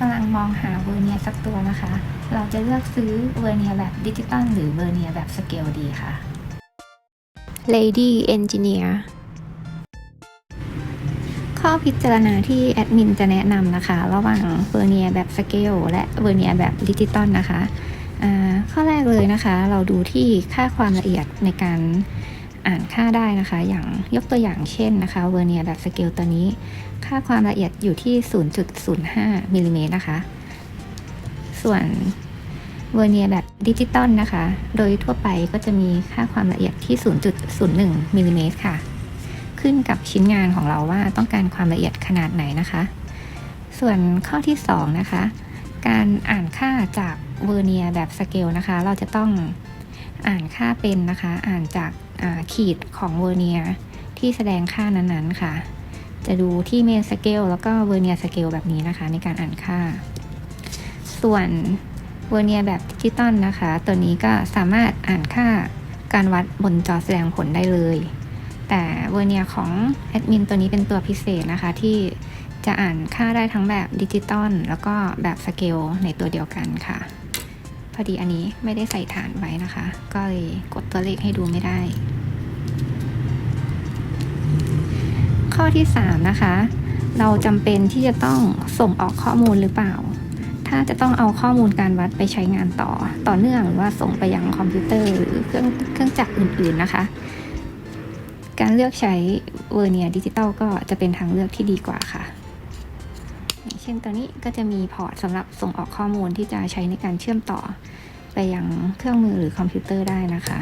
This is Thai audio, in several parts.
กำลังมองหาเวอร์เนียสักตัวนะคะ เราจะเลือกซื้อเวอร์เนียแบบดิจิตอลหรือเวอร์เนียแบบสเกลดีค่ะ Lady Engineer ข้อพิจารณาที่แอดมินจะแนะนำนะคะ ระหว่างเวอร์เนียแบบสเกลและเวอร์เนียแบบดิจิตอลนะคะอ่าข้อแรกเลยนะคะ เราดูที่ค่าความละเอียดในการ อ่านค่าได้นะคะ อย่างยกตัวอย่างเช่นนะคะเวอร์เนียแบบสเกลตัวนี้ ค่าความละเอียดอยู่ที่ 0.05มิลลิเมตรนะคะ ส่วนเวอร์เนียแบบดิจิตอลนะคะ โดยทั่วไปก็จะมีค่าความละเอียดที่ 0.01มิลลิเมตรค่ะ ขึ้นกับชิ้นงานของเราว่าต้องการความละเอียดขนาดไหนนะคะ ส่วนข้อที่ 2 นะคะ การอ่านค่าจากเวอร์เนียแบบสเกลนะคะ เราจะต้อง อ่านค่าเป็นนะคะ อ่านจากาขีดของเวอร์เนียที่แสดงค่านั้นๆค่ะ จะดูที่เมนสเกลแล้วก็เวอร์เนียสเกลแบบนี้นะคะ ในการอ่านค่า ส่วนเวอร์เนียแบบดิจิตอลนะคะ ตัวนี้ก็สามารถอ่านค่าการวัดบนจอแสดงผลได้เลย แต่เวอร์เนียของแอดมินตัวนี้เป็นตัวพิเศษนะคะที่จะอ่านค่าได้ทั้งแบบดิจิตอลแล้วก็แบบสเกลในตัวเดียวกันค่ะ พอดีอันนี้ไม่ได้ใส่ฐานไว้นะคะ ก็เลยกดตัวเลขให้ดูไม่ได้ ข้อที่ 3 นะคะ เราจำเป็นที่จะต้องส่งออกข้อมูลหรือเปล่า ถ้าจะต้องเอาข้อมูลการวัดไปใช้งานต่อ ต่อเนื่องหรือว่าส่งไปยังคอมพิวเตอร์หรือเครื่องเครื่องจักรอื่น ๆนะคะ การเลือกใช้เวอร์เนียดิจิตอลก็จะเป็นทางเลือกที่ดีกว่าค่ะ เช่นตัวนี้ก็จะมีพอร์ตสำหรับส่งออกข้อมูลที่จะใช้ในการเชื่อมต่อไปยังเครื่องมือหรือคอมพิวเตอร์ได้นะคะ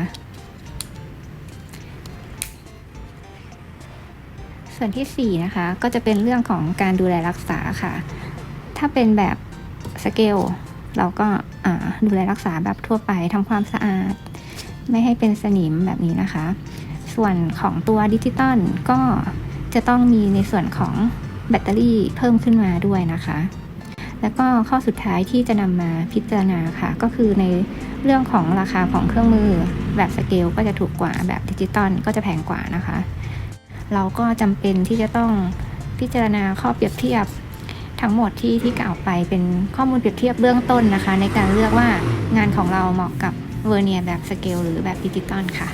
ส่วนที่ 4 นะคะก็จะเป็นเรื่องของการดูแลรักษาค่ะ ถ้าเป็นแบบสเกลเราก็ดูแลรักษาแบบทั่วไปทำความสะอาด ไม่ให้เป็นสนิมแบบนี้นะคะ ส่วนของตัวดิจิตอลก็จะต้องมีในส่วนของ แบตเตอรี่เพิ่มขึ้นมาด้วยนะคะ แล้วก็ข้อสุดท้ายที่จะนำมาพิจารณาค่ะ ก็คือในเรื่องของราคาของเครื่องมือแบบสเกลก็จะถูกกว่าแบบดิจิตอลก็จะแพงกว่านะคะ เราก็จำเป็นที่จะต้องพิจารณาข้อเปรียบเทียบทั้งหมดที่ที่กล่าวไปเป็นข้อมูลเปรียบเทียบเบื้องต้นนะคะ ในการเลือกว่างานของเราเหมาะกับเวอร์เนียแบบสเกลหรือแบบดิจิตอลค่ะ